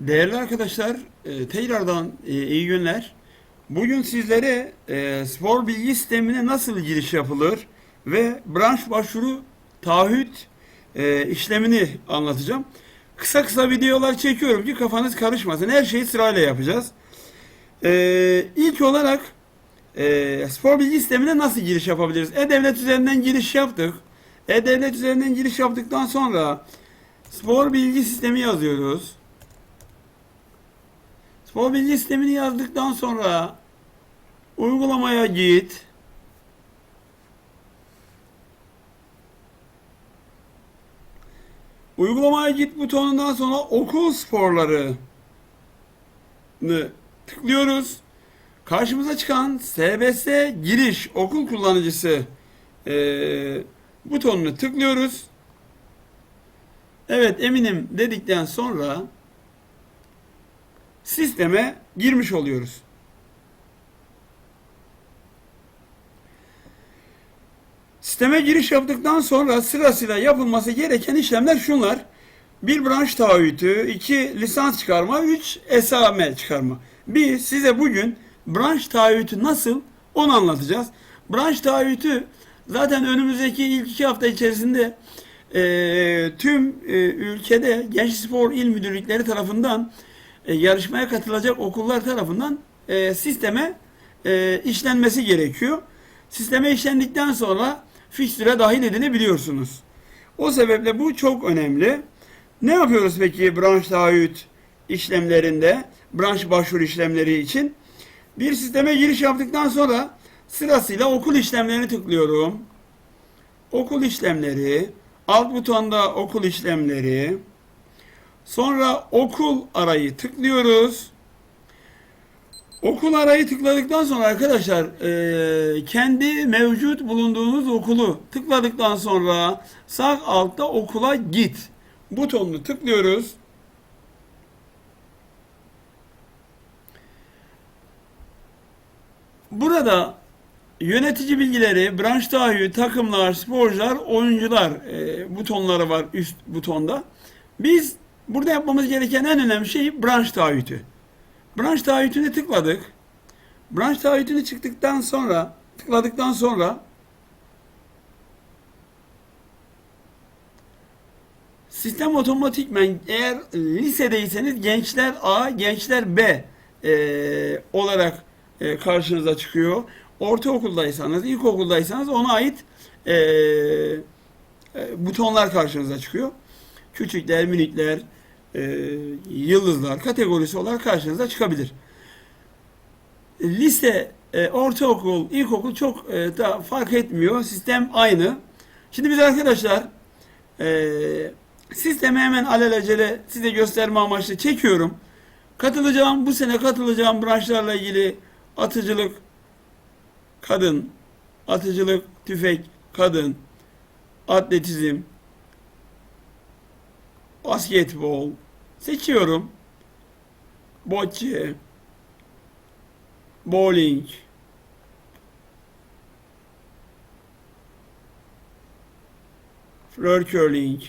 Değerli arkadaşlar, e, tekrardan e, iyi günler. Bugün sizlere e, spor bilgi sistemine nasıl giriş yapılır ve branş başvuru taahhüt e, işlemini anlatacağım. Kısa kısa videolar çekiyorum ki kafanız karışmasın. Her şeyi sırayla yapacağız. E, ilk olarak e, spor bilgi sistemine nasıl giriş yapabiliriz? E-Devlet üzerinden giriş yaptık. E-Devlet üzerinden giriş yaptıktan sonra spor bilgi sistemi yazıyoruz. Spor bilgi sistemini yazdıktan sonra uygulamaya git. Uygulamaya git butonundan sonra okul sporları tıklıyoruz. Karşımıza çıkan SBS giriş okul kullanıcısı eee, butonunu tıklıyoruz. Evet eminim dedikten sonra sisteme girmiş oluyoruz. Sisteme giriş yaptıktan sonra sırasıyla yapılması gereken işlemler şunlar. Bir branş taahhütü, iki lisans çıkarma, üç esame çıkarma. Biz size bugün branş taahhütü nasıl onu anlatacağız. Branş taahhütü zaten önümüzdeki ilk iki hafta içerisinde e, tüm e, ülkede Genç Spor İl Müdürlükleri tarafından e, yarışmaya katılacak okullar tarafından e, sisteme e, işlenmesi gerekiyor. Sisteme işlendikten sonra fikstüre dahil edilebiliyorsunuz. O sebeple bu çok önemli. Ne yapıyoruz peki branş taahhüt işlemlerinde, branş başvuru işlemleri için? Bir sisteme giriş yaptıktan sonra sırasıyla okul işlemlerini tıklıyorum. Okul işlemleri, alt butonda okul işlemleri, Sonra okul arayı tıklıyoruz. Okul arayı tıkladıktan sonra arkadaşlar eee, kendi mevcut bulunduğunuz okulu tıkladıktan sonra sağ altta okula git butonunu tıklıyoruz. Burada yönetici bilgileri, branş taahhüt, takımlar, sporcular, oyuncular eee, butonları var üst butonda. Biz burada yapmamız gereken en önemli şey branş taahhütü. Branş taahhütüne tıkladık. Branş taahhütüne çıktıktan sonra, tıkladıktan sonra sistem otomatikmen eğer lisedeyseniz gençler A, gençler B e, olarak e, karşınıza çıkıyor. Ortaokuldaysanız, ilkokuldaysanız ona ait e, e, butonlar karşınıza çıkıyor küçükler, minikler, e, yıldızlar kategorisi olarak karşınıza çıkabilir. Lise, e, ortaokul, ilkokul çok e, da fark etmiyor. Sistem aynı. Şimdi biz arkadaşlar e, sistemi hemen alelacele size gösterme amaçlı çekiyorum. Katılacağım, bu sene katılacağım branşlarla ilgili atıcılık, kadın, atıcılık, tüfek, kadın, atletizm, basketbol. Seçiyorum. Bocce, bowling, floor curling,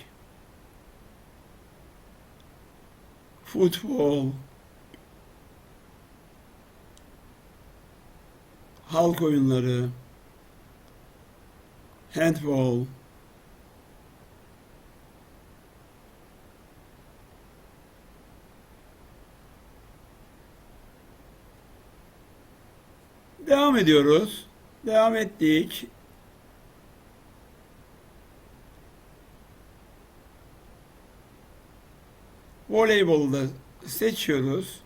futbol, halk oyunları, handball, Devam ediyoruz. Devam ettik. Voleybolu da seçiyoruz.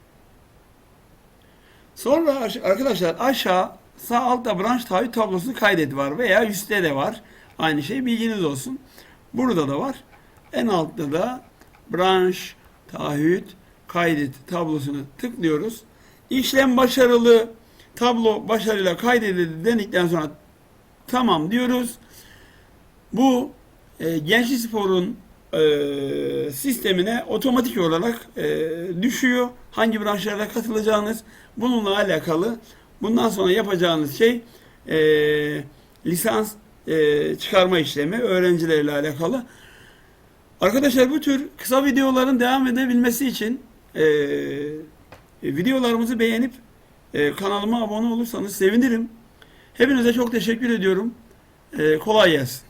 Sonra aş- arkadaşlar aşağı sağ altta branş taahhüt tablosunu kaydet var veya üstte de var. Aynı şey bilginiz olsun. Burada da var. En altta da branş taahhüt kaydet tablosunu tıklıyoruz. İşlem başarılı tablo başarıyla kaydedildi denildikten sonra tamam diyoruz. Bu e, Gençlik Spor'un e, sistemine otomatik olarak e, düşüyor. Hangi branşlara katılacağınız bununla alakalı. Bundan sonra yapacağınız şey e, lisans e, çıkarma işlemi öğrencilerle alakalı. Arkadaşlar bu tür kısa videoların devam edebilmesi için e, videolarımızı beğenip e, kanalıma abone olursanız sevinirim. Hepinize çok teşekkür ediyorum. E, kolay gelsin.